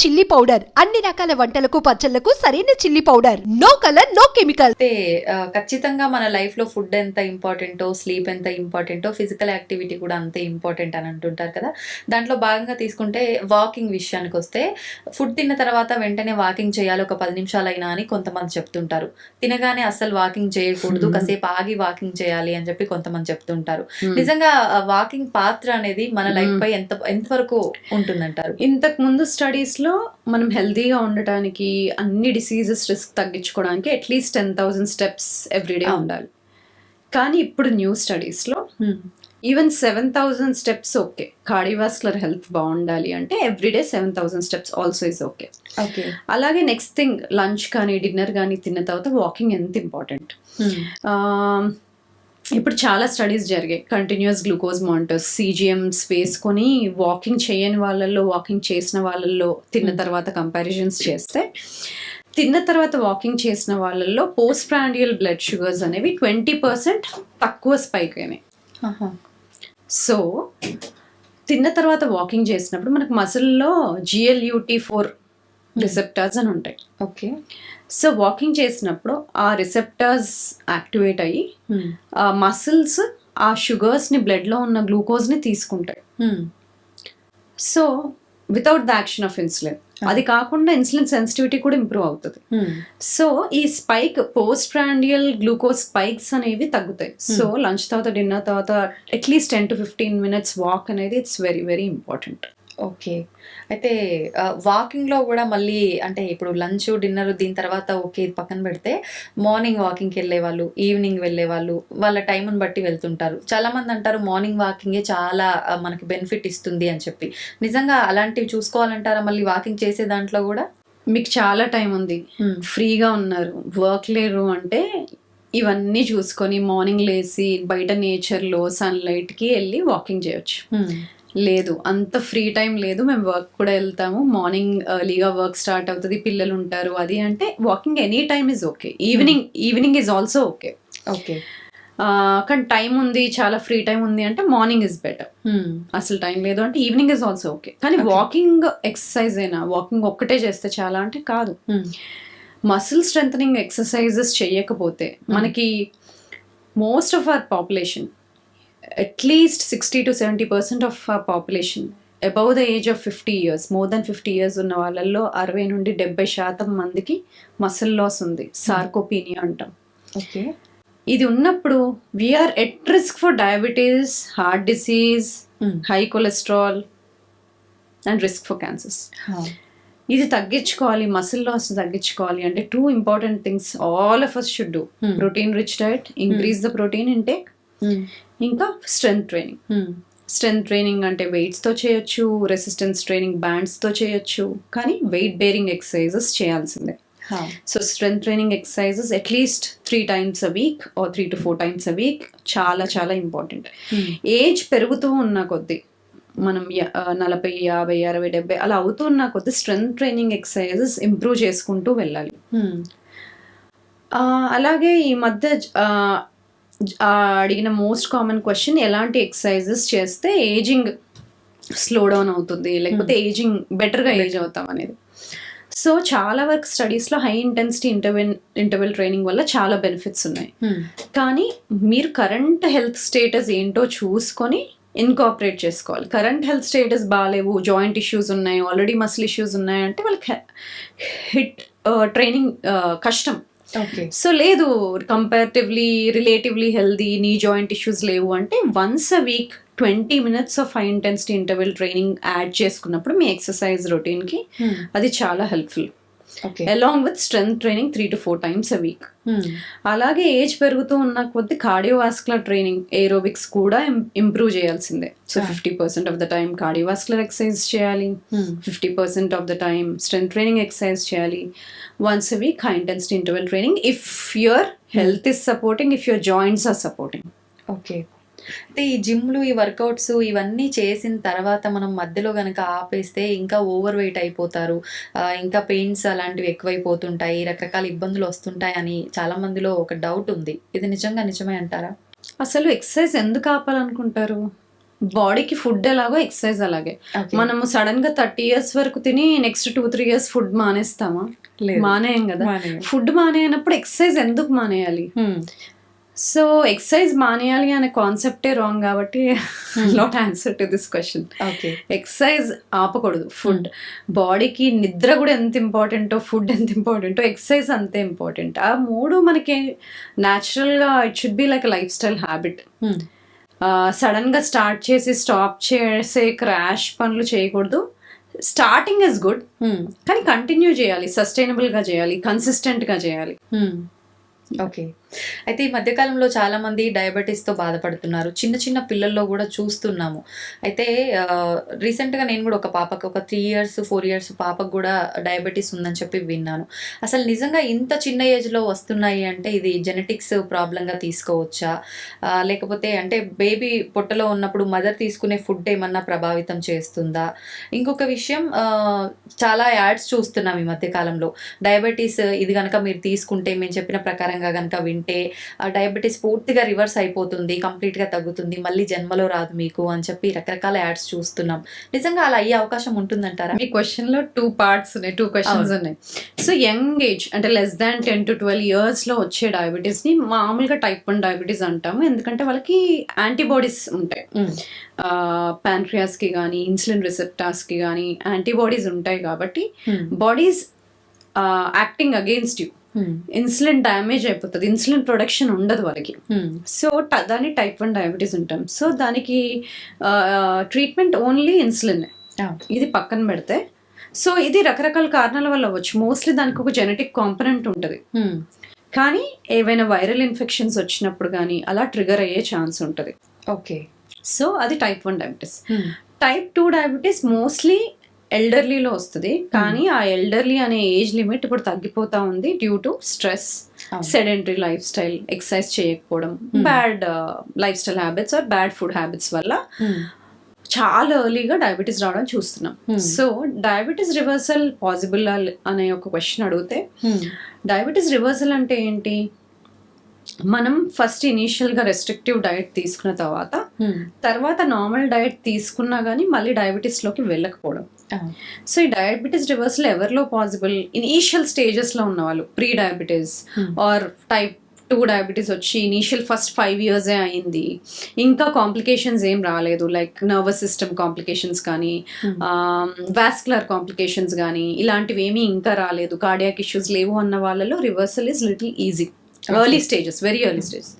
Chilli powder. అన్ని రకాల వంటలకు పచ్చళ్ళకు సరైన chilli powder. No colour no chemical. అయితే ఖచ్చితంగా మన లైఫ్లో ఫుడ్ ఎంత ఇంపార్టెంటో స్లీప్ ఎంత ఇంపార్టెంటో ఫిజికల్ యాక్టివిటీ కూడా అంతే ఇంపార్టెంట్ అని అంటుంటారు కదా. దాంట్లో భాగంగా తీసుకుంటే వాకింగ్ విషయానికి వస్తే ఫుడ్ తిన్న తర్వాత వెంటనే వాకింగ్ చేయాలి ఒక పది నిమిషాలైనా అని కొంతమంది చెప్తుంటారు. తినగానే అస్సలు వాకింగ్ చేయకూడదు Hmm. కాసేపు ఆగి వాకింగ్ చేయాలి అని చెప్పి కొంతమంది చెప్తుంటారు. Hmm. నిజంగా వాకింగ్ పాత్ర అనేది మన లైఫ్ Hmm. పై ఎంత ఎంతవరకు ఉంటుందంటారు? ఇంతకు ముందు స్టడీస్ లో మనం హెల్తీగా ఉండటానికి అన్ని డిసీజెస్ రిస్క్ తగ్గించుకోవడానికి at least ten thousand steps everyday. ఉండాలి కానీ ఇప్పుడు న్యూ స్టడీస్లో. Even seven thousand steps okay cardiovascular health బాగుండాలి అంటే everyday seven thousand steps also is okay okay అలాగే నెక్స్ట్ థింగ్ లంచ్ కానీ డిన్నర్ కానీ తిన్న తర్వాత వాకింగ్ ఎంత ఇంపార్టెంట్. ఇప్పుడు చాలా స్టడీస్ జరిగాయి. కంటిన్యూస్ గ్లూకోజ్ మానిటర్స్ సీజిఎమ్స్ వేసుకొని వాకింగ్ చేయని వాళ్ళల్లో వాకింగ్ చేసిన వాళ్ళల్లో తిన్న Hmm. తర్వాత కంపారిజన్స్ చేస్తే తిన్న తర్వాత వాకింగ్ చేసిన వాళ్ళల్లో పోస్ట్ ప్రాండియల్ బ్లడ్ షుగర్స్ అనేవి ట్వంటీ పర్సెంట్ తక్కువ స్పైక్ అయినాయి. సో తిన్న తర్వాత వాకింగ్ చేసినప్పుడు మనకు మసిల్లో జిఎల్యూటీ ఫోర్ రిసెప్టార్స్ అని ఉంటాయి. ఓకే సో వాకింగ్ చేసినప్పుడు ఆ రిసెప్టార్స్ యాక్టివేట్ అయ్యి Hmm. ఆ మసిల్స్ ఆ షుగర్స్ని బ్లడ్లో ఉన్న గ్లూకోజ్ని తీసుకుంటాయి. Hmm. So without the action of insulin అది కాకుండా ఇన్సులిన్ సెన్సిటివిటీ కూడా ఇంప్రూవ్ అవుతుంది. Hmm. సో ఈ spike post prandial glucose spikes అనేవి తగ్గుతాయి. సో లంచ్ తర్వాత డిన్నర్ తర్వాత at least ten to fifteen minutes walk అనేది it's very very important okay. అయితే వాకింగ్లో కూడా మళ్ళీ అంటే ఇప్పుడు లంచ్ డిన్నర్ దీని తర్వాత ఓకే ఇది పక్కన పెడితే మార్నింగ్ వాకింగ్కి వెళ్ళే వాళ్ళు ఈవినింగ్ వెళ్ళే వాళ్ళు వాళ్ళ టైంని బట్టి వెళ్తుంటారు. చాలా మంది అంటారు మార్నింగ్ వాకింగే చాలా మనకి బెనిఫిట్ ఇస్తుంది అని చెప్పి. నిజంగా అలాంటివి చూసుకోవాలంటారా మళ్ళీ వాకింగ్ చేసే దాంట్లో కూడా? మీకు చాలా టైం ఉంది. ఫ్రీగా ఉన్నారు. వర్క్ లేరు అంటే ఇవన్నీ చూసుకొని మార్నింగ్ లేసి బయట నేచర్లో సన్లైట్కి వెళ్ళి వాకింగ్ చేయొచ్చు. లేదు అంత ఫ్రీ టైం లేదు. మేము వర్క్ కూడా వెళ్తాము. మార్నింగ్ ఎర్లీగా వర్క్ స్టార్ట్ అవుతుంది పిల్లలు ఉంటారు అది అంటే walking any time is okay evening evening is also okay okay కానీ టైం ఉంది చాలా ఫ్రీ టైం ఉంది అంటే మార్నింగ్ ఇస్ బెటర్ అసలు టైం లేదు అంటే ఈవినింగ్ ఇస్ ఆల్సో ఓకే కానీ. వాకింగ్ ఎక్సర్సైజ్ అయినా వాకింగ్ ఒక్కటే చేస్తే చాలా అంటే కాదు. మసిల్ స్ట్రెంగ్ ఎక్సర్సైజెస్ చేయకపోతే మనకి most of our population at least sixty to seventy percent of population above the age of fifty years more than fifty years ఉన్న వాళ్ళల్లో అరవై నుండి డెబ్బై శాతం మందికి మసిల్ లాస్ ఉంది సార్కోపీనియా అంటాం. ఓకే. ఇది ఉన్నప్పుడు we are at risk for diabetes heart disease high cholesterol and risk for cancers ఇది తగ్గించుకోవాలి మసిల్ లాస్ తగ్గించుకోవాలి అంటే two important things all of us should do protein rich diet increase the protein intake ఇంకా strength training strength training అంటే వెయిట్స్తో చేయొచ్చు resistance training బ్యాండ్స్తో చేయొచ్చు కానీ వెయిట్ బేరింగ్ ఎక్సర్సైజెస్ చేయాల్సిందే. So strength training exercises at least three times a week or three to four times a week చాలా చాలా ఇంపార్టెంట్ ఏజ్ పెరుగుతూ ఉన్న కొద్దీ మనం నలభై యాభై అరవై డెబ్బై అలా అవుతున్న కొద్దీ స్ట్రెంగ్త్ ట్రైనింగ్ ఎక్సర్సైజెస్ ఇంప్రూవ్ చేసుకుంటూ వెళ్ళాలి. ఆ, అలాగే ఈ మధ్య అడిగిన మోస్ట్ కామన్ క్వశ్చన్ ఎలాంటి ఎక్సర్సైజెస్ చేస్తే ఏజింగ్ స్లో డౌన్ అవుతుంది? లేకపోతే ఏజింగ్ బెటర్గా ఏజ్ అవుతాం అనేది. సో చాలా వరకు స్టడీస్లో హై ఇంటెన్సిటీ ఇంటర్వెన్ ఇంటర్వెల్ ట్రైనింగ్ వల్ల చాలా బెనిఫిట్స్ ఉన్నాయి. కానీ మీరు కరెంట్ హెల్త్ స్టేటస్ ఏంటో చూసుకొని ఇన్కాపరేట్ చేసుకోవాలి. కరెంట్ హెల్త్ స్టేటస్ బాగాలేవు జాయింట్ ఇష్యూస్ ఉన్నాయి ఆల్రెడీ మసిల్ ఇష్యూస్ ఉన్నాయి అంటే వాళ్ళకి హిట్ ట్రైనింగ్ కష్టం. ఓకే సో లేదు comparatively relatively healthy knee joint issues లేవు అంటే once a week twenty minutes of high intensity interval training add చేసుకున్నప్పుడు మీ ఎక్సర్సైజ్ రొటీన్కి అది చాలా helpful along with strength training three to four times a week అలాగే age పెరుగుతూ ఉన్న కొద్ది కార్డియోవాస్కులర్ ట్రైనింగ్ ఏరోబిక్స్ కూడా ఇంప్రూవ్ చేయాల్సిందే. So. Fifty percent of the time cardiovascular exercise చేయాలి. Fifty percent of the time strength training exercise చేయాలి. Once a week high intensity interval training if your health is supporting if your joints are supporting okay అయితే ఈ జిమ్లు ఈ workouts ఇవన్నీ చేసిన తర్వాత మనం మధ్యలో గనక ఆపేస్తే ఇంకా ఓవర్ వెయిట్ అయిపోతారు ఇంకా పెయిన్స్ అలాంటివి ఎక్కువైపోతుంటాయి రకరకాల ఇబ్బందులు వస్తుంటాయి అని చాలా మందిలో ఒక డౌట్ ఉంది ఇది నిజంగా నిజమే అంటారా అసలు ఎక్సర్సైజ్ ఎందుకు ఆపాలనుకుంటారు బాడీకి ఫుడ్ ఎలాగో ఎక్సర్సైజ్ అలాగే. మనము సడన్గా థర్టీ ఇయర్స్ వరకు తిని next two three years food మానేస్తామా. మానేయం కదా. ఫుడ్ మానేయనప్పుడు ఎక్సర్సైజ్ ఎందుకు మానేయాలి. సో ఎక్సర్సైజ్ మానేయాలి అనే కాన్సెప్టే రాంగ్ కాబట్టి Hmm. Not answer to this question okay exercise ఆపకూడదు food బాడీకి నిద్ర కూడా ఎంత ఇంపార్టెంటో ఫుడ్ ఎంత ఇంపార్టెంటో ఎక్సర్సైజ్ అంతే ఇంపార్టెంట్ ఆ మూడు మనకి న్యాచురల్గా it should be like lifestyle habit Hmm. సడన్గా స్టార్ట్ చేసి స్టాప్ చేసే క్రాష్ పనులు చేయకూడదు. Starting is good Hmm. కానీ కంటిన్యూ చేయాలి సస్టైనబుల్గా చేయాలి కన్సిస్టెంట్గా చేయాలి. Hmm. ఓకే అయితే ఈ మధ్యకాలంలో చాలా మంది తో బాధపడుతున్నారు. చిన్న చిన్న పిల్లల్లో కూడా చూస్తున్నాము. అయితే రీసెంట్గా నేను కూడా ఒక పాపకు ఒక త్రీ ఇయర్స్ ఫోర్ ఇయర్స్ పాపకు కూడా డయాబెటీస్ ఉందని చెప్పి విన్నాను. అసలు నిజంగా ఇంత చిన్న ఏజ్లో వస్తున్నాయి అంటే ఇది జెనెటిక్స్ ప్రాబ్లంగా తీసుకోవచ్చా? లేకపోతే అంటే బేబీ పొట్టలో ఉన్నప్పుడు మదర్ తీసుకునే ఫుడ్ ఏమన్నా ప్రభావితం చేస్తుందా? ఇంకొక విషయం చాలా యాడ్స్ చూస్తున్నాం ఈ మధ్యకాలంలో డయాబెటీస్ ఇది కనుక మీరు తీసుకుంటే మేము చెప్పిన ప్రకారంగా కనుక వింటే ఆ డయాబెటీస్ పూర్తిగా రివర్స్ అయిపోతుంది కంప్లీట్గా తగ్గుతుంది మళ్ళీ జన్మలో రాదు మీకు అని చెప్పి రకరకాల యాడ్స్ చూస్తున్నాం. నిజంగా అలా అయ్యే అవకాశం ఉంటుందంటారా? మీ క్వశ్చన్లో టూ పార్ట్స్ ఉన్నాయి టూ క్వశ్చన్స్. ఉన్నాయి. సో యంగ్ ఏజ్ అంటే less than ten to twelve ఇయర్స్లో వచ్చే డయాబెటీస్ని మామూలుగా టైప్ వన్ డయాబెటీస్ అంటాము. ఎందుకంటే వాళ్ళకి యాంటీబాడీస్ ఉంటాయి. ప్యాంక్రియాస్కి కానీ ఇన్సులిన్ రిసెప్టార్స్కి కానీ యాంటీబాడీస్ ఉంటాయి కాబట్టి bodies acting against you insulin damage అయిపోతుంది. ఇన్సులిన్ ప్రొడక్షన్ ఉండదు వాళ్ళకి. సో దాన్ని టైప్ వన్ డయాబెటీస్ ఉంటాం. సో దానికి ట్రీట్మెంట్ ఓన్లీ ఇన్సులిన్ ఇది పక్కన పెడితే. సో ఇది రకరకాల కారణాల వల్ల అవ్వచ్చు. మోస్ట్లీ దానికి ఒక జెనెటిక్ కాంపనెంట్ ఉంటుంది. కానీ ఏవైనా వైరల్ ఇన్ఫెక్షన్స్ వచ్చినప్పుడు కానీ అలా ట్రిగర్ అయ్యే ఛాన్స్ ఉంటుంది. ఓకే సో అది type one diabetes type two diabetes mostly ఎల్డర్లీలో వస్తుంది. కానీ ఆ ఎల్డర్లీ అనే ఏజ్ లిమిట్ ఇప్పుడు తగ్గిపోతా ఉంది due to stress. Sedentary lifestyle exercise చేయకపోవడం. Hmm. Bad lifestyle habits or bad food habits వల్ల చాలా ఎర్లీగా డయాబెటీస్ రావడం చూస్తున్నాం. Hmm. So diabetes reversal possible అనే ఒక క్వశ్చన్ అడిగితే డయాబెటీస్ రివర్సల్ అంటే ఏంటి? మనం ఫస్ట్ ఇనీషియల్గా రెస్ట్రిక్టివ్ డయట్ తీసుకున్న తర్వాత తర్వాత నార్మల్ డయట్ తీసుకున్నా కానీ మళ్ళీ డయాబెటీస్లోకి వెళ్ళకపోవడం. సో ఈ డయాబెటీస్ రివర్సల్ ఎవరిలో పాసిబుల్ ఇనీషియల్ స్టేజెస్లో ఉన్న వాళ్ళు pre diabetes or type two diabetes వచ్చి ఇనీషియల్ ఫస్ట్ ఫైవ్ ఇయర్సే అయింది. ఇంకా కాంప్లికేషన్స్ ఏం రాలేదు. లైక్ నర్వస్ సిస్టమ్ కాంప్లికేషన్స్ కానీ వాస్కులర్ కాంప్లికేషన్స్ కానీ ఇలాంటివి ఏమీ ఇంకా రాలేదు. కార్డియాక్ ఇష్యూస్ లేవు అన్న వాళ్ళలో reversal is little easy early stages very early stages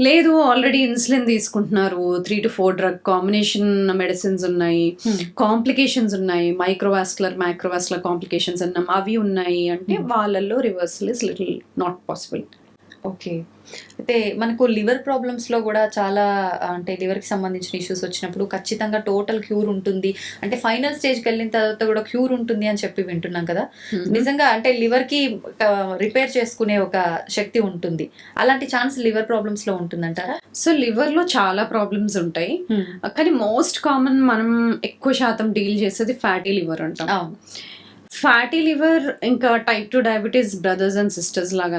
లేదు ఆల్రెడీ ఇన్సులిన్ తీసుకుంటున్నారు. Three to four drug combination medicines ఉన్నాయి. కాంప్లికేషన్స్ ఉన్నాయి. మైక్రోవాస్కులర్ మైక్రోవాస్కులర్ కాంప్లికేషన్స్ అన్నాం అవి ఉన్నాయి. అంటే వాళ్ళల్లో reversal is little not possible okay. అయితే మనకు లివర్ ప్రాబ్లమ్స్లో కూడా చాలా అంటే లివర్కి సంబంధించిన ఇష్యూస్ వచ్చినప్పుడు ఖచ్చితంగా టోటల్ క్యూర్ ఉంటుంది. అంటే ఫైనల్ స్టేజ్కి వెళ్ళిన తర్వాత కూడా క్యూర్ ఉంటుంది అని చెప్పి వింటున్నాం కదా. నిజంగా అంటే లివర్కి రిపేర్ చేసుకునే ఒక శక్తి ఉంటుంది. అలాంటి ఛాన్స్ లివర్ ప్రాబ్లమ్స్లో ఉంటుందంటారా? సో లివర్లో చాలా ప్రాబ్లమ్స్ ఉంటాయి. కానీ మోస్ట్ కామన్ మనం ఎక్కువ శాతం డీల్ చేసేది ఫ్యాటీ లివర్ అంటాం. ఫ్యాటీ లివర్ ఇంకా type two diabetes brothers and sisters లాగా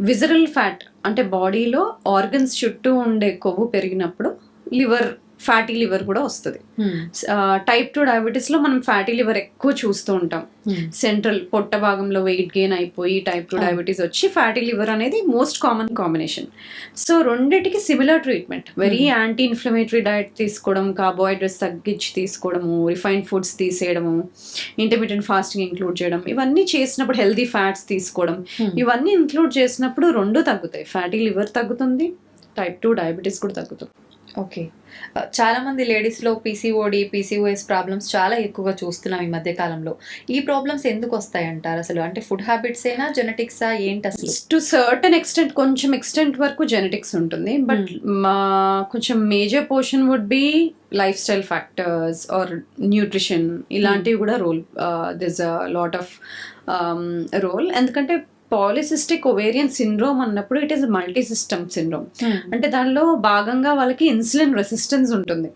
విజరల్ ఫ్యాట్ అంటే బాడీలో ఆర్గన్స్ చుట్టూ ఉండే కొవ్వు పెరిగినప్పుడు లివర్ ఫ్యాటీ లివర్ కూడా వస్తుంది. టైప్ టూ డయాబెటీస్లో మనం ఫ్యాటీ లివర్ ఎక్కువ చూస్తూ ఉంటాం. సెంట్రల్ పొట్ట భాగంలో వెయిట్ గెయిన్ అయిపోయి టైప్ టూ Ah. డయాబెటీస్ వచ్చి ఫ్యాటీ లివర్ అనేది మోస్ట్ కామన్ కాంబినేషన్. సో రెండిటికి similar treatment. Very Hmm. Anti inflammatory diet తీసుకోవడం కార్బోహైడ్రేట్స్ తగ్గించి తీసుకోవడము రిఫైన్డ్ ఫుడ్స్ తీసేయడము ఇంటర్మీడియట్ ఫాస్టింగ్ ఇంక్లూడ్ చేయడం ఇవన్నీ చేసినప్పుడు హెల్దీ ఫ్యాట్స్ తీసుకోవడం. ఇవన్నీ ఇంక్లూడ్ చేసినప్పుడు రెండు తగ్గుతాయి. ఫ్యాటీ లివర్ తగ్గుతుంది టైప్ టూ డయాబెటీస్ కూడా తగ్గుతుంది. ఓకే. చాలా మంది లేడీస్లో పీసీఓడి పీసీఓఎస్ ప్రాబ్లమ్స్ చాలా ఎక్కువగా చూస్తున్నాం ఈ మధ్య కాలంలో. ఈ ప్రాబ్లమ్స్ ఎందుకు వస్తాయి అంటారు అసలు? అంటే ఫుడ్ హ్యాబిట్స్ అయినా జెనెటిక్సా ఏంటి అసలు? టు సర్టన్ ఎక్స్టెంట్ కొంచెం ఎక్స్టెంట్ వరకు జెనెటిక్స్ ఉంటుంది. బట్ కొంచెం major portion would be lifestyle factors or nutrition ఇలాంటివి కూడా role this a lot of role ఎందుకంటే పాలిసిస్టిక్ ఒవేరియన్ సిండ్రోమ్ అన్నప్పుడు it is multi system syndrome. అంటే దానిలో భాగంగా వాళ్ళకి ఇన్సులిన్ రెసిస్టెన్స్ ఉంటుంది.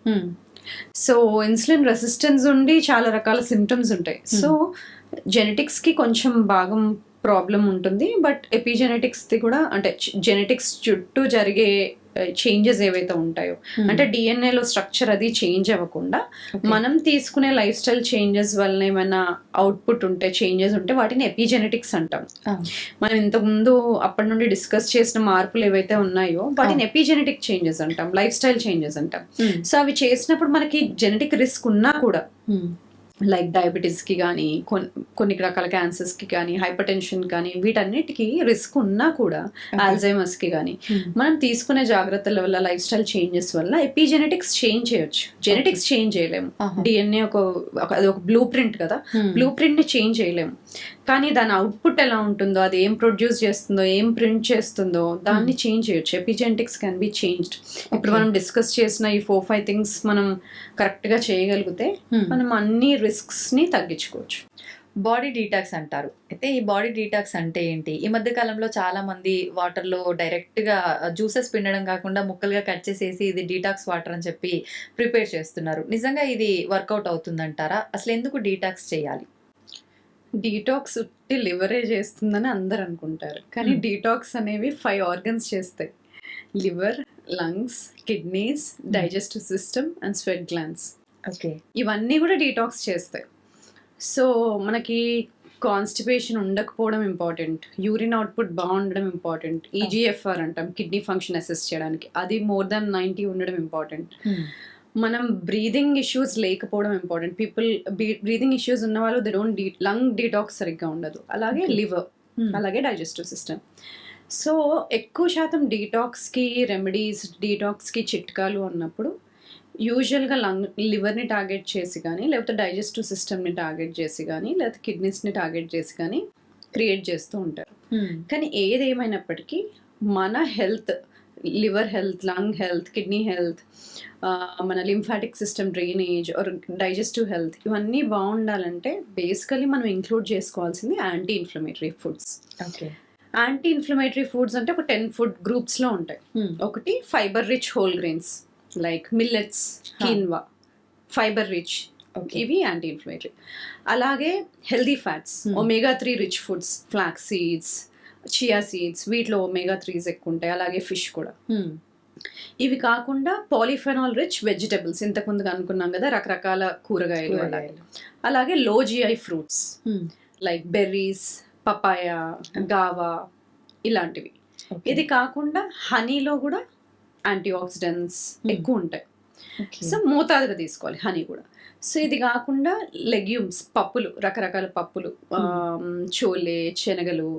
సో ఇన్సులిన్ రెసిస్టెన్స్ ఉండి చాలా రకాల సిమ్టమ్స్ ఉంటాయి. సో జెనెటిక్స్కి కొంచెం భాగం ప్రాబ్లం ఉంటుంది. బట్ ఎపిజెనెటిక్స్ది కూడా అంటే జెనెటిక్స్ చుట్టూ జరిగే చేంజెస్ ఏవైతే ఉంటాయో అంటే డిఎన్ఏలో స్ట్రక్చర్ అది చేంజ్ అవ్వకుండా మనం తీసుకునే లైఫ్ స్టైల్ చేంజెస్ వల్ల ఏమైనా అవుట్పుట్ ఉంటే చేంజెస్ ఉంటే వాటిని ఎపిజెనెటిక్స్ అంటాం. మనం ఇంతకు ముందు అప్పటి నుండి డిస్కస్ చేసిన మార్పులు ఏవైతే ఉన్నాయో వాటిని ఎపిజెనెటిక్ చేంజెస్ అంటాం లైఫ్ స్టైల్ చేంజెస్ అంటాం. సో అవి చేసినప్పుడు మనకి జెనెటిక్ రిస్క్ ఉన్నా కూడా లైక్ డయాబెటీస్కి కానీ కొన్ని కొన్ని రకాల క్యాన్సర్స్కి కానీ హైపర్ టెన్షన్ కానీ వీటన్నిటికీ రిస్క్ ఉన్నా కూడా ఆల్జైమర్స్కి కానీ మనం తీసుకునే జాగ్రత్తల వల్ల లైఫ్ స్టైల్ చేంజెస్ వల్ల ఎపిజెనెటిక్స్ చేంజ్ చేయొచ్చు. జెనెటిక్స్ చేంజ్ చేయలేము. డిఎన్ఏ ఒక అది ఒక బ్లూ ప్రింట్ కదా? బ్లూ ప్రింట్ని చేంజ్ చేయలేము. కానీ దాని అవుట్పుట్ ఎలా ఉంటుందో అది ఏం ప్రొడ్యూస్ చేస్తుందో ఏం ప్రింట్ చేస్తుందో దాన్ని చేంజ్ చేయొచ్చు. Epigenetics can be changed. ఇప్పుడు మనం డిస్కస్ చేసిన ఈ ఫోర్ ఫైవ్ థింగ్స్ మనం కరెక్ట్గా చేయగలిగితే మనం అన్ని రిస్క్స్ ని తగ్గించుకోవచ్చు. బాడీ డీటాక్స్ అంటారు. అయితే ఈ బాడీ డీటాక్స్ అంటే ఏంటి? ఈ మధ్య కాలంలో చాలా మంది వాటర్లో డైరెక్ట్గా జ్యూసెస్ పిండడం కాకుండా ముక్కలుగా కట్ చేసేసి ఇది డీటాక్స్ వాటర్ అని చెప్పి ప్రిపేర్ చేస్తున్నారు. నిజంగా ఇది వర్కౌట్ అవుతుందంటారా? అసలు ఎందుకు డీటాక్స్ చేయాలి? డీటాక్స్ ఉట్టి లివరే చేస్తుందని అందరు అనుకుంటారు. కానీ Hmm. డీటాక్స్ అనేవి ఫైవ్ ఆర్గన్స్ చేస్తాయి. Liver lungs kidneys digestive system and sweat glands okay. ఇవన్నీ కూడా డీటాక్స్ చేస్తాయి. సో మనకి కాన్స్టిపేషన్ ఉండకపోవడం ఇంపార్టెంట్ యూరిన్ అవుట్పుట్ బాగుండడం ఇంపార్టెంట్ ఈజీఎఫ్ఆర్ అంటాం కిడ్నీ ఫంక్షన్ అసెస్ చేయడానికి. అది మోర్ దాన్ నైంటీ ఉండడం ఇంపార్టెంట్ మనం బ్రీదింగ్ ఇష్యూస్ లేకపోవడం ఇంపార్టెంట్ పీపుల్ బ్రీదింగ్ ఇష్యూస్ ఉన్న వాళ్ళు they don't the lung detox సరిగ్గా ఉండదు. అలాగే. లివర్ అలాగే డైజెస్టివ్ సిస్టమ్ సో ఎక్కువ శాతం డీటాక్స్కి రెమెడీస్ డీటాక్స్కి చిట్కాలు అన్నప్పుడు యూజువల్గా లంగ్ లివర్ని టార్గెట్ చేసి కానీ లేకపోతే డైజెస్టివ్ సిస్టమ్ని టార్గెట్ చేసి కానీ లేకపోతే కిడ్నీస్ని టార్గెట్ చేసి కానీ క్రియేట్ చేస్తూ ఉంటారు. కానీ ఏది ఏమైనప్పటికీ మన health liver health lung health kidney health మన lymphatic system drainage or digestive health ఇవన్నీ బాగుండాలంటే బేసికలీ మనం ఇంక్లూడ్ చేసుకోవాల్సింది anti inflammatory foods. Okay. Anti inflammatory foods అంటే ఒక టెన్ ఫుడ్ గ్రూప్స్లో ఉంటాయి. ఒకటి fibre rich whole grains. Like millets quinoa fibre rich ఇవి యాంటీ ఇన్ఫ్లమేటరీ అలాగే healthy fats Hmm. Omega three rich foods flax seeds chia seeds వీటిలో omega threes ఎక్కువ ఉంటాయి అలాగే ఫిష్ కూడా. ఇవి కాకుండా పాలిఫెనాల్ రిచ్ వెజిటబుల్స్ ఇంతకుముందు అనుకున్నాం కదా రకరకాల కూరగాయలు అలాగే. అలాగే low GI fruits like berries papaya guava ఇలాంటివి. ఇది కాకుండా హనీలో కూడా యాంటీ ఆక్సిడెంట్స్ Hmm. ఎక్కువ ఉంటాయి సో మోతాదుగా తీసుకోవాలి హనీ కూడా. సో ఇది కాకుండా లెగ్యూమ్స్ పప్పులు రకరకాల పప్పులు ఆమ్, చోలే శనగలు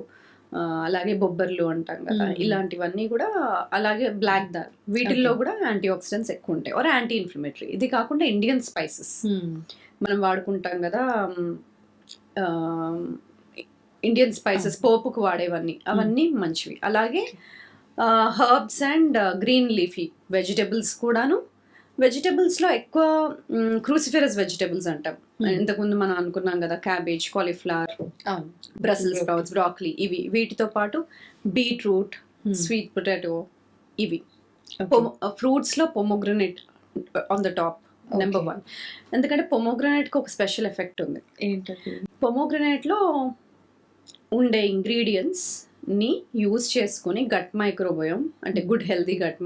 అలాగే బొబ్బర్లు అంటాం కదా. Mm. ఇలాంటివన్నీ కూడా అలాగే బ్లాక్ దాల్ వీటిల్లో. కూడా యాంటీ ఆక్సిడెంట్స్ ఎక్కువ ఉంటాయి ఆర్ యాంటీ ఇన్ఫ్లమేటరీ ఇది కాకుండా ఇండియన్ స్పైసెస్. మనం వాడుకుంటాం కదా ఇండియన్ స్పైసెస్ పోపుకు వాడేవన్నీ అవన్నీ మంచివి. అలాగే herbs and green leafy vegetables కూడాను. వెజిటబుల్స్లో ఎక్కువ క్రూసిఫెరస్ వెజిటబుల్స్ అంటాం. Hmm. ఇంతకుముందు మనం అనుకున్నాం కదా cabbage cauliflower brussels. Sprouts broccoli ఇవి. వీటితో పాటు బీట్రూట్ స్వీట్ పొటాటో ఇవి. ఫ్రూట్స్లో pomegranate on the top number. One ఎందుకంటే పొమోగ్రనేట్కి ఒక స్పెషల్ ఎఫెక్ట్ ఉంది. పొమోగ్రనేట్లో ఉండే ఇంగ్రీడియంట్స్ ని యూజ్ చేసుకొని గట్ మైక్రోబయోమ్ అంటే good healthy gut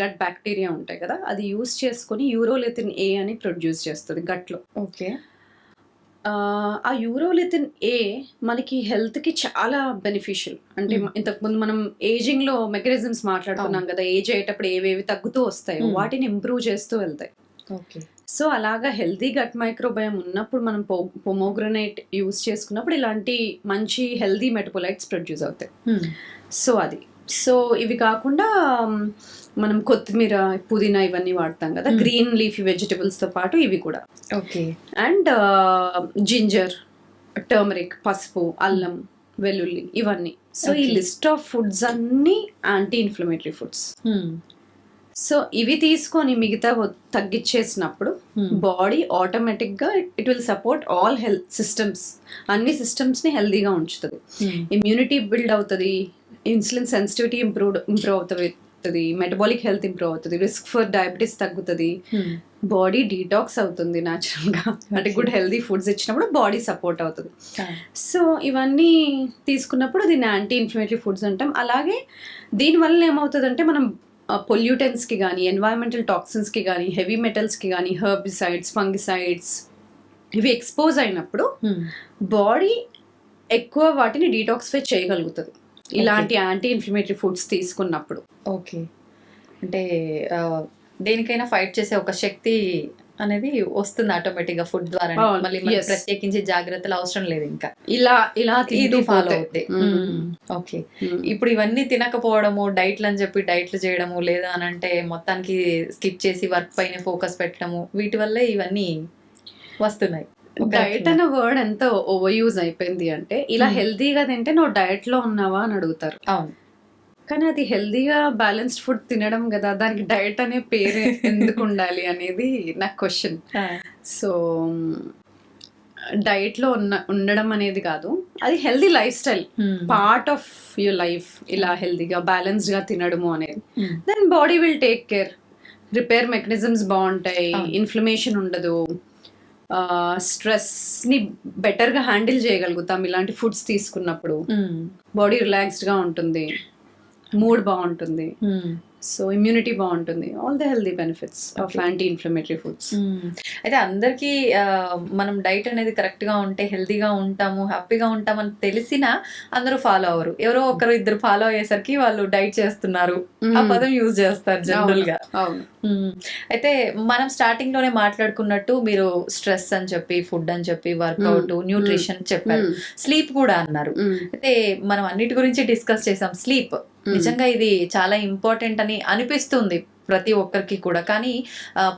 gut bacteria ఉంటాయి కదా అది యూజ్ చేసుకొని యూరోలిథిన్ ఏ అని ప్రొడ్యూస్ చేస్తుంది గట్లో ఓకే. ఆ యూరోలిథిన్ ఏ మనకి హెల్త్కి చాలా బెనిఫిషియల్ అంటే Mm. ఇంతకు ముందు మనం ఏజింగ్లో మెకానిజమ్స్ మాట్లాడుకున్నాం కదా ఏజ్ అయ్యేటప్పుడు ఏవేవి తగ్గుతూ వస్తాయో Mm. వాటిని ఇంప్రూవ్ చేస్తూ వెళ్తాయి. ఓకే. సో అలాగా హెల్తీ గట్ మైక్రోబయం ఉన్నప్పుడు మనం పొ పొమోగ్రనేట్ యూస్ చేసుకున్నప్పుడు ఇలాంటి మంచి హెల్దీ మెటబోలైట్స్ ప్రొడ్యూస్ అవుతాయి. సో అది. సో ఇవి కాకుండా మనం కొత్తిమీర పుదీనా ఇవన్నీ వాడతాం కదా. గ్రీన్ లీఫీ వెజిటబుల్స్తో పాటు ఇవి కూడా. ఓకే. అండ్ జింజర్ టర్మరిక్ పసుపు అల్లం వెల్లుల్లి ఇవన్నీ. సో ఈ. లిస్ట్ ఆఫ్ ఫుడ్స్ అన్నీ యాంటీ ఇన్ఫ్లమేటరీ ఫుడ్స్. సో ఇవి తీసుకొని మిగతా తగ్గించేసినప్పుడు బాడీ ఆటోమేటిక్గా it will support all health systems. అన్ని సిస్టమ్స్ని హెల్దీగా ఉంచుతుంది. ఇమ్యూనిటీ బిల్డ్ అవుతుంది ఇన్సులిన్ సెన్సిటివిటీ ఇంప్రూవ్ ఇంప్రూవ్ అవుతుంది అవుతుంది మెటబాలిక్ హెల్త్ ఇంప్రూవ్ అవుతుంది రిస్క్ ఫర్ డయాబెటీస్ తగ్గుతుంది. బాడీ డీటాక్స్ అవుతుంది న్యాచురల్గా అంటే గుడ్ హెల్దీ ఫుడ్స్ ఇచ్చినప్పుడు బాడీ సపోర్ట్ అవుతుంది. సో ఇవన్నీ తీసుకున్నప్పుడు దీన్ని యాంటీ ఇన్ఫ్లమేటరీ ఫుడ్స్ అంటాం. అలాగే దీనివల్ల ఏమవుతుందంటే మనం పొల్యూటెన్స్కి కానీ ఎన్వైరన్మెంటల్ టాక్సిన్స్కి కానీ హెవీ మెటల్స్కి కానీ హర్బిసైడ్స్ ఫంగిసైడ్స్ ఇవి ఎక్స్పోజ్ అయినప్పుడు బాడీ ఎక్కువ వాటిని డీటాక్సిఫై చేయగలుగుతుంది. ఇలాంటి యాంటీ ఇన్ఫ్లమేటరీ ఫుడ్స్ తీసుకున్నప్పుడు. ఓకే అంటే దేనికైనా ఫైట్ చేసే ఒక శక్తి అనేది వస్తుంది ఆటోమేటిక్గా ఫుడ్ ద్వారా మళ్ళీ. ప్రత్యేకించి జాగ్రత్తలు అవసరం లేదు ఇంకా ఇలా ఇలా ఇది ఫాలో. అవుతాయి. ఓకే. ఇప్పుడు ఇవన్నీ తినకపోవడము డైట్లు అని చెప్పి డైట్లు చేయడము లేదా అని అంటే మొత్తానికి స్కిప్ చేసి వర్క్ పైన ఫోకస్ పెట్టడము వీటి వల్లే ఇవన్నీ వస్తున్నాయి డైట్ రకంగా. అనే వర్డ్ ఎంత ఓవర్ యూజ్ అయిపోయింది అంటే ఇలా. హెల్తీగా తింటే నువ్వు డయట్లో ఉన్నావా అని అడుగుతారు అవును కానీ అది హెల్దీగా బ్యాలెన్స్డ్ ఫుడ్ తినడం కదా దానికి డయట్ అనే పేరు ఎందుకు ఉండాలి అనేది నా క్వశ్చన్. సో డయట్లో ఉన్న ఉండడం అనేది కాదు. అది healthy lifestyle. Hmm. Part of your life ఇలా హెల్దీగా బ్యాలెన్స్డ్గా తినడము అనేది. మ్మ్. Then body will take care. Repair mechanisms బాగుంటాయి. ఇన్ఫ్లమేషన్ ఉండదు. స్ట్రెస్ని బెటర్గా హ్యాండిల్ చేయగలుగుతాం ఇలాంటి ఫుడ్స్ తీసుకున్నప్పుడు. మ్మ్. బాడీ రిలాక్స్డ్గా ఉంటుంది. మూడ్ బాగుంటుంది. సో ఇమ్యూనిటీ బాగుంటుంది all the healthy benefits of. Anti inflammatory foods. అయితే అందరికీ మనం డైట్ అనేది కరెక్ట్గా ఉంటే హెల్తీగా ఉంటాము హ్యాపీగా ఉంటామని తెలిసినా అందరూ ఫాలో అవ్వరు ఎవరో ఒకరు ఇద్దరు ఫాలో అయ్యేసరికి వాళ్ళు డైట్ చేస్తున్నారు ఆ పదం యూజ్ చేస్తారు జనరల్గా అవును మ్మ్. అయితే మనం స్టార్టింగ్లోనే మాట్లాడుకున్నట్టు మీరు స్ట్రెస్ అని చెప్పి ఫుడ్ అని చెప్పి వర్కౌట్. న్యూట్రిషన్ చెప్పారు. స్లీప్ కూడా అన్నారు. అయితే మనం అన్నిటి గురించి డిస్కస్ చేసాం స్లీప్. నిజంగా ఇది చాలా ఇంపార్టెంట్ అని అనిపిస్తుంది ప్రతి ఒక్కరికి కూడా కానీ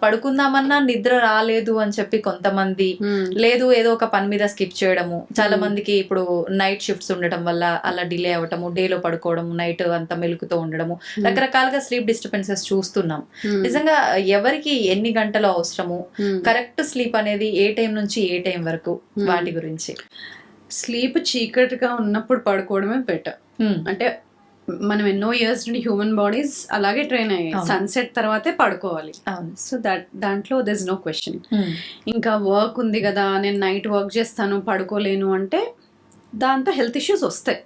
పడుకుందామన్నా నిద్ర రాలేదు అని చెప్పి కొంతమంది. లేదు ఏదో ఒక పని మీద స్కిప్ చేయడము చాలా. మందికి ఇప్పుడు నైట్ షిఫ్ట్స్ ఉండటం వల్ల అలా డిలే అవ్వటము డేలో పడుకోవడం నైట్ అంతా మెలుకుతూ ఉండడము రకరకాలుగా స్లీప్ డిస్టర్బెన్సెస్ చూస్తున్నాం. నిజంగా ఎవరికి ఎన్ని గంటలు అవసరము. కరెక్ట్ స్లీప్ అనేది ఏ టైం నుంచి ఏ టైం వరకు. వాటి గురించి స్లీప్ చీకటిగా ఉన్నప్పుడు పడుకోవడమే బెటర్. అంటే మనం ఎన్నో ఇయర్స్ నుండి హ్యూమన్ బాడీస్ అలాగే ట్రైన్ అయ్యాయి. సన్సెట్ తర్వాతే పడుకోవాలి. సో దట్ దాంట్లో దెస్ నో క్వశ్చన్. ఇంకా వర్క్ ఉంది కదా నేను నైట్ వర్క్ చేస్తాను పడుకోలేను అంటే దాంతో హెల్త్ ఇష్యూస్ వస్తాయి.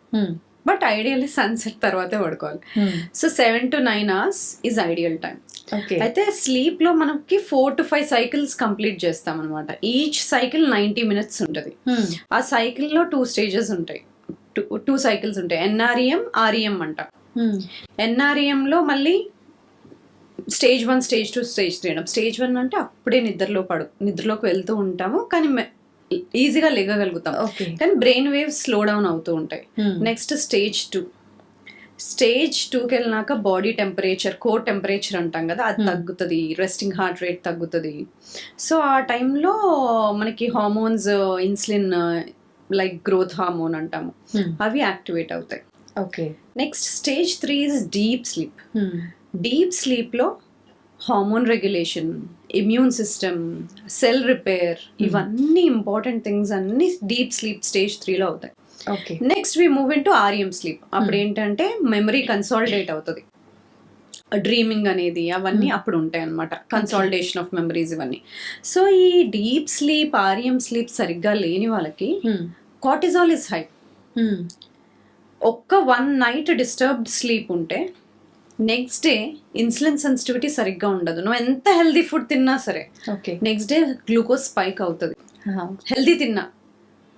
బట్ ఐడియల్లీ సన్సెట్ తర్వాతే పడుకోవాలి. So seven to nine hours is ideal time okay అయితే స్లీప్లో మనకి four to five cycles complete చేస్తాం అనమాట ఈచ్ సైకిల్ నైంటీ మినిట్స్ ఉంటుంది. ఆ సైకిల్లో టూ స్టేజెస్ ఉంటాయి. టూ టూ సైకిల్స్ ఉంటాయి. ఎన్ఆర్ఈఎం ఆర్ఈఎం అంట. మ్మ్. NREM లో మళ్ళీ stage one stage two stage three stage one అంటే అప్పుడే నిద్రలో పడు నిద్రలోకి వెళ్తూ ఉంటాము. కానీ ఈజీగా లేగగలుగుతాం. కానీ బ్రెయిన్ వేవ్స్ స్లో డౌన్ అవుతూ ఉంటాయి. మ్మ్. Next stage two. స్టేజ్ టూకి వెళ్ళినాక బాడీ టెంపరేచర్ కోర్ టెంపరేచర్ అంటాం కదా అది Hmm. తగ్గుతుంది. రెస్టింగ్ హార్ట్ రేట్ తగ్గుతుంది. సో ఆ టైంలో మనకి hormones insulin like growth hormone అంటాము. మ్మ్. అవి యాక్టివేట్ అవుతాయి. Okay next stage three is deep sleep. Deep స్లీప్లో hormone regulation immune system cell repair ఇవన్నీ ఇంపార్టెంట్ థింగ్స్ అన్ని డీప్ స్లీప్ స్టేజ్ త్రీలో అవుతాయి. Okay next we move into REM sleep అప్పుడు Hmm. ఏంటంటే memory consolidate అవుతుంది. Dreaming అనేది అవన్నీ Hmm. అప్పుడు ఉంటాయి అనమాట కన్సాలిడేషన్ ఆఫ్ మెమరీస్ ఇవన్నీ. సో ఈ డీప్ స్లీప్ ఆర్ఎం స్లీప్ సరిగ్గా లేని వాళ్ళకి. Cortisol is high. ఒక్క వన్ నైట్ డిస్టర్బ్డ్ స్లీప్ ఉంటే నెక్స్ట్ డే ఇన్సులిన్ సెన్సిటివిటీ సరిగ్గా ఉండదు. నువ్వు ఎంత హెల్దీ ఫుడ్ తిన్నా సరే okay next day glucose spike అవుతుంది. హెల్దీ తిన్నా.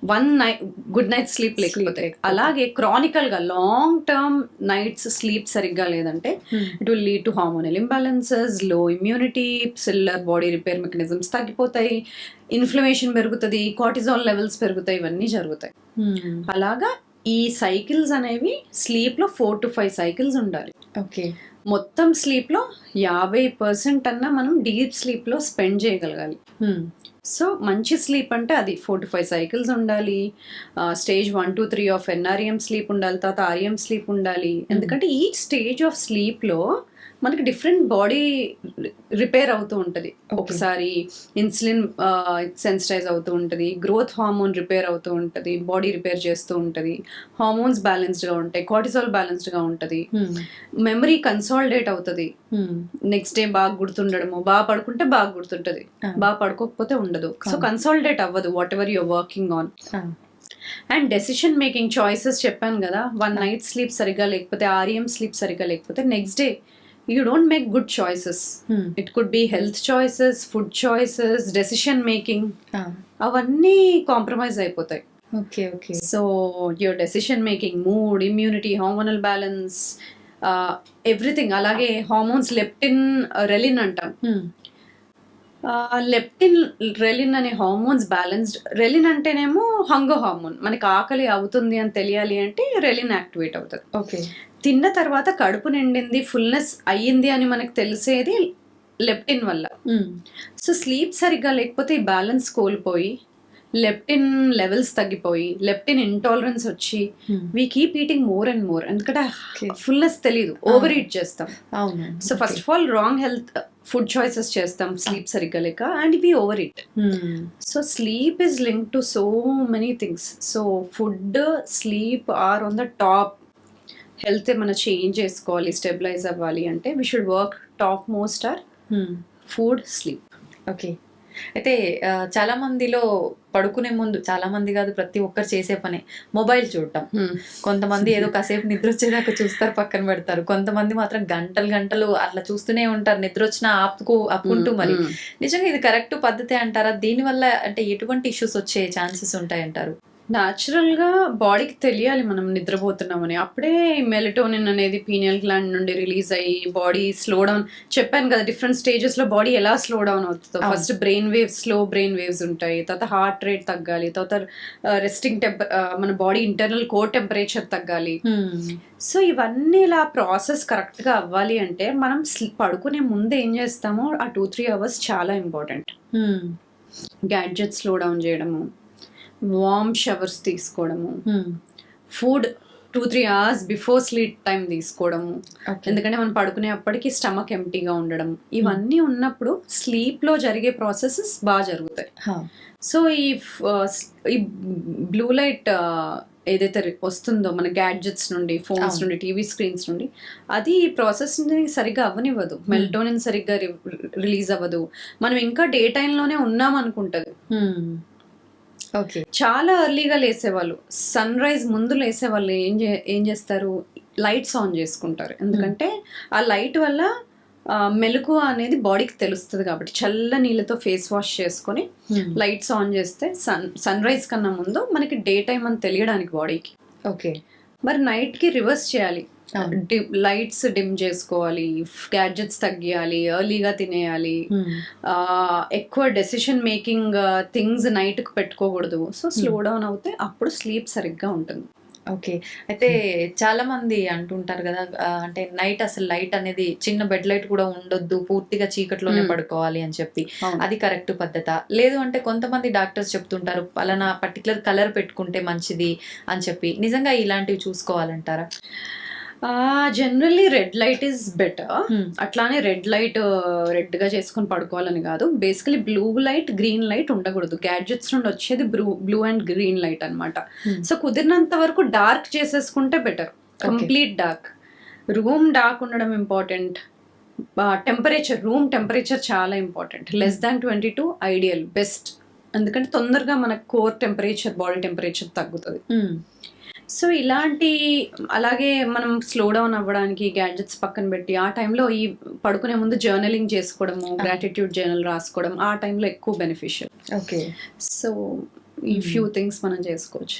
One night good night sleep లేకపోతే. అలాగే క్రానికల్గా లాంగ్ టర్మ్ నైట్స్ స్లీప్ సరిగ్గా లేదంటే మ్మ్. It will lead to hormonal ఇంబ్యాలెన్సెస్లో immunity cellular body repair mechanisms తగ్గిపోతాయి ఇన్ఫ్లమేషన్ పెరుగుతుంది కార్టిజాల్ లెవెల్స్ పెరుగుతాయి ఇవన్నీ జరుగుతాయి మ్మ్. అలాగా ఈ సైకిల్స్ అనేవి స్లీప్లో ఫోర్ టు ఫైవ్ సైకిల్స్ ఉండాలి ఓకే మొత్తం స్లీప్లో యాభై పర్సెంట్ అన్నా మనం డీప్ స్లీప్లో స్పెండ్ చేయగలగాలి మ్మ్. సో మంచి స్లీప్ అంటే అది ఫోర్ టు ఫైవ్ సైకిల్స్ ఉండాలి. Stage one two three of NREM sleep ఉండాలి తర్వాత ఆర్ఎం స్లీప్ ఉండాలి. ఎందుకంటే ఈ స్టేజ్ ఆఫ్ స్లీప్లో మనకి డిఫరెంట్ బాడీ రిపేర్ అవుతూ ఉంటుంది. ఒకసారి ఇన్సులిన్ సెన్సిటైజ్ అవుతూ ఉంటుంది. గ్రోత్ హార్మోన్ రిపేర్ అవుతూ ఉంటుంది. బాడీ రిపేర్ చేస్తూ ఉంటుంది. హార్మోన్స్ బ్యాలెన్స్డ్గా ఉంటాయి. కార్టిసాల్ బ్యాలెన్స్డ్గా ఉంటుంది. మెమరీ కన్సాలిడేట్ అవుతుంది. నెక్స్ట్ డే బాగా గుర్తుండడము. బాగా పడుకుంటే బాగా గుర్తుంటది. బాగా పడుకోకపోతే ఉండదు. సో. కన్సాలిడేట్ అవ్వదు. Whatever you're working on. And decision making choices చెప్పాను కదా. వన్ నైట్ స్లీప్ సరిగా లేకపోతే ఆర్ఎం స్లీప్ సరిగా లేకపోతే next day you don't make good choices it could be health choices food choices decision making అవన్నీ compromise అయిపోతాయి. Okay okay so your decision making mood immunity hormonal balance everything అలాగే hormones leptin ghrelin అంటాం. Leptin రెలిన్ అనే hormones balanced రెలిన్ అంటేనేమో hunger hormone మనకి ఆకలి అవుతుంది అని తెలియాలి అంటే రెలిన్ యాక్టివేట్ అవుతుంది. ఓకే. తిన్న తర్వాత కడుపు నిండింది ఫుల్నెస్ అయ్యింది అని మనకు తెలిసేది లెప్టిన్ వల్ల. సో స్లీప్ సరిగ్గా లేకపోతే ఈ బ్యాలెన్స్ కోల్పోయి లెప్టిన్ లెవెల్స్ తగ్గిపోయి లెప్టిన్ ఇంటాలరెన్స్ వచ్చి we keep eating more and more ఎందుకంటే. ఫుల్నెస్ తెలియదు ఓవర్ ఈట్ చేస్తాం. So first of all wrong health food choices చేస్తాం స్లీప్ సరిగ్గా లేక and we overeat so sleep is link to so many things so food sleep are on the top health ఏమైనా change చేసుకోవాలి stabilise అవ్వాలి అంటే we should work topmost are food sleep okay అయితే చాలా మందిలో పడుకునే ముందు చాలా మంది కాదు ప్రతి ఒక్కరు చేసే పనే మొబైల్ చూడటం. కొంతమంది ఏదో కాసేపు నిద్ర వచ్చేదాకా చూస్తారు పక్కన పెడతారు. కొంతమంది మాత్రం గంటలు గంటలు అట్లా చూస్తూనే ఉంటారు నిద్ర వచ్చినా ఆపుకు ఆపుకుంటూ మరి. నిజంగా ఇది కరెక్ట్ పద్ధతి అంటారా? దీనివల్ల అంటే ఎటువంటి ఇష్యూస్ వచ్చే ఛాన్సెస్ ఉంటాయంటారు? న్యాచురల్గా బాడీకి తెలియాలి మనం నిద్రపోతున్నామని. అప్పుడే మెలటోనిన్ అనేది పీనియల్ గ్లాండ్ నుండి రిలీజ్ అయ్యి బాడీ స్లో డౌన్ చెప్పాను కదా డిఫరెంట్ స్టేజెస్లో బాడీ ఎలా స్లో డౌన్ అవుతుందో. First brain waves slow brain waves ఉంటాయి. తర్వాత హార్ట్ రేట్ తగ్గాలి. తర్వాత రెస్టింగ్ టెంప మన బాడీ ఇంటర్నల్ కోర్ టెంపరేచర్ తగ్గాలి. సో ఇవన్నీ ఇలా ప్రాసెస్ కరెక్ట్గా అవ్వాలి అంటే మనం పడుకునే ముందు ఏం చేస్తామో ఆ టూ త్రీ అవర్స్ చాలా ఇంపార్టెంట్ గ్యాడ్జెట్ స్లో డౌన్ చేయడము. వార్మ్ షవర్స్ తీసుకోవడము. Food two three hours before sleep time తీసుకోవడము. ఎందుకంటే మనం పడుకునేప్పటికి స్టమక్ ఎంటీగా ఉండడం. ఇవన్నీ ఉన్నప్పుడు స్లీప్లో జరిగే ప్రాసెసెస్ బాగా జరుగుతాయి. సో ఈ బ్లూ లైట్ ఏదైతే రి- వస్తుందో మన గ్యాడ్జెట్స్ నుండి ఫోన్స్ అవును. నుండి టీవీ స్క్రీన్స్ నుండి అది ఈ ప్రాసెస్ సరిగ్గా అవ్వనివ్వదు. మెల్టోనిన్ సరిగ్గా రిలీజ్ అవ్వదు. మనం ఇంకా డే లోనే ఉన్నాం అనుకుంటది ఓకే చాలా ఎర్లీగా లేసేవాళ్ళు. సన్ రైజ్ ముందు లేసేవాళ్ళు ఏం చే ఏం చేస్తారు? లైట్స్ ఆన్ చేసుకుంటారు. ఎందుకంటే ఆ లైట్ వల్ల ఆ, మెలకువ అనేది బాడీకి తెలుస్తుంది కాబట్టి. చల్ల నీళ్ళతో ఫేస్ వాష్ చేసుకొని లైట్స్ ఆన్ చేస్తే సన్ సన్ రైజ్ కన్నా ముందు మనకి డే టైం అని తెలియడానికి బాడీకి ఓకే. మరి నైట్కి రివర్స్ చేయాలి. లైట్స్ డిమ్ చేసుకోవాలి గ్యాడ్జెట్స్ తగ్గియాలి ఎర్లీగా తినేయాలి. ఎక్కువ డెసిషన్ మేకింగ్ థింగ్స్ నైట్కు పెట్టుకోకూడదు. సో స్లో డౌన్ అవుతే అప్పుడు స్లీప్ సరిగ్గా ఉంటుంది. ఓకే. అయితే చాలా మంది అంటుంటారు కదా అంటే నైట్ అసలు లైట్ అనేది చిన్న బెడ్ లైట్ కూడా ఉండొద్దు పూర్తిగా చీకట్లోనే. పడుకోవాలి అని చెప్పి. అది కరెక్ట్ పద్ధత? లేదు అంటే కొంతమంది డాక్టర్స్ చెప్తుంటారు పలానా పర్టికులర్ కలర్ పెట్టుకుంటే మంచిది అని చెప్పి. నిజంగా ఇలాంటివి చూసుకోవాలంటారా? Generally red light is better. అట్లానే రెడ్ లైట్ రెడ్గా చేసుకొని పడుకోవాలని కాదు. Basically blue light green light ఉండకూడదు. గ్యాడ్జెట్స్ నుండి వచ్చేది blue blue and green light అన్నమాట. Hmm. సో కుదిరినంత వరకు డార్క్ చేసేసుకుంటే better complete dark room dark ఉండడం ఇంపార్టెంట్ టెంపరేచర్ రూమ్ టెంపరేచర్ చాలా important less than twenty two ideal best ఎందుకంటే తొందరగా మన కోర్ టెంపరేచర్ బాడీ టెంపరేచర్ తగ్గుతుంది. సో ఇలాంటి అలాగే మనం స్లో డౌన్ అవ్వడానికి గ్యాడ్జెట్స్ పక్కన పెట్టి ఆ టైంలో ఈ పడుకునే ముందు జర్నలింగ్ చేసుకోవడము గ్రాటిట్యూడ్ జర్నల్ రాసుకోవడం ఆ టైంలో ఎక్కువ బెనిఫిషియల్ ఓకే సో ఈ Hmm. ఫ్యూ థింగ్స్ మనం చేసుకోవచ్చు.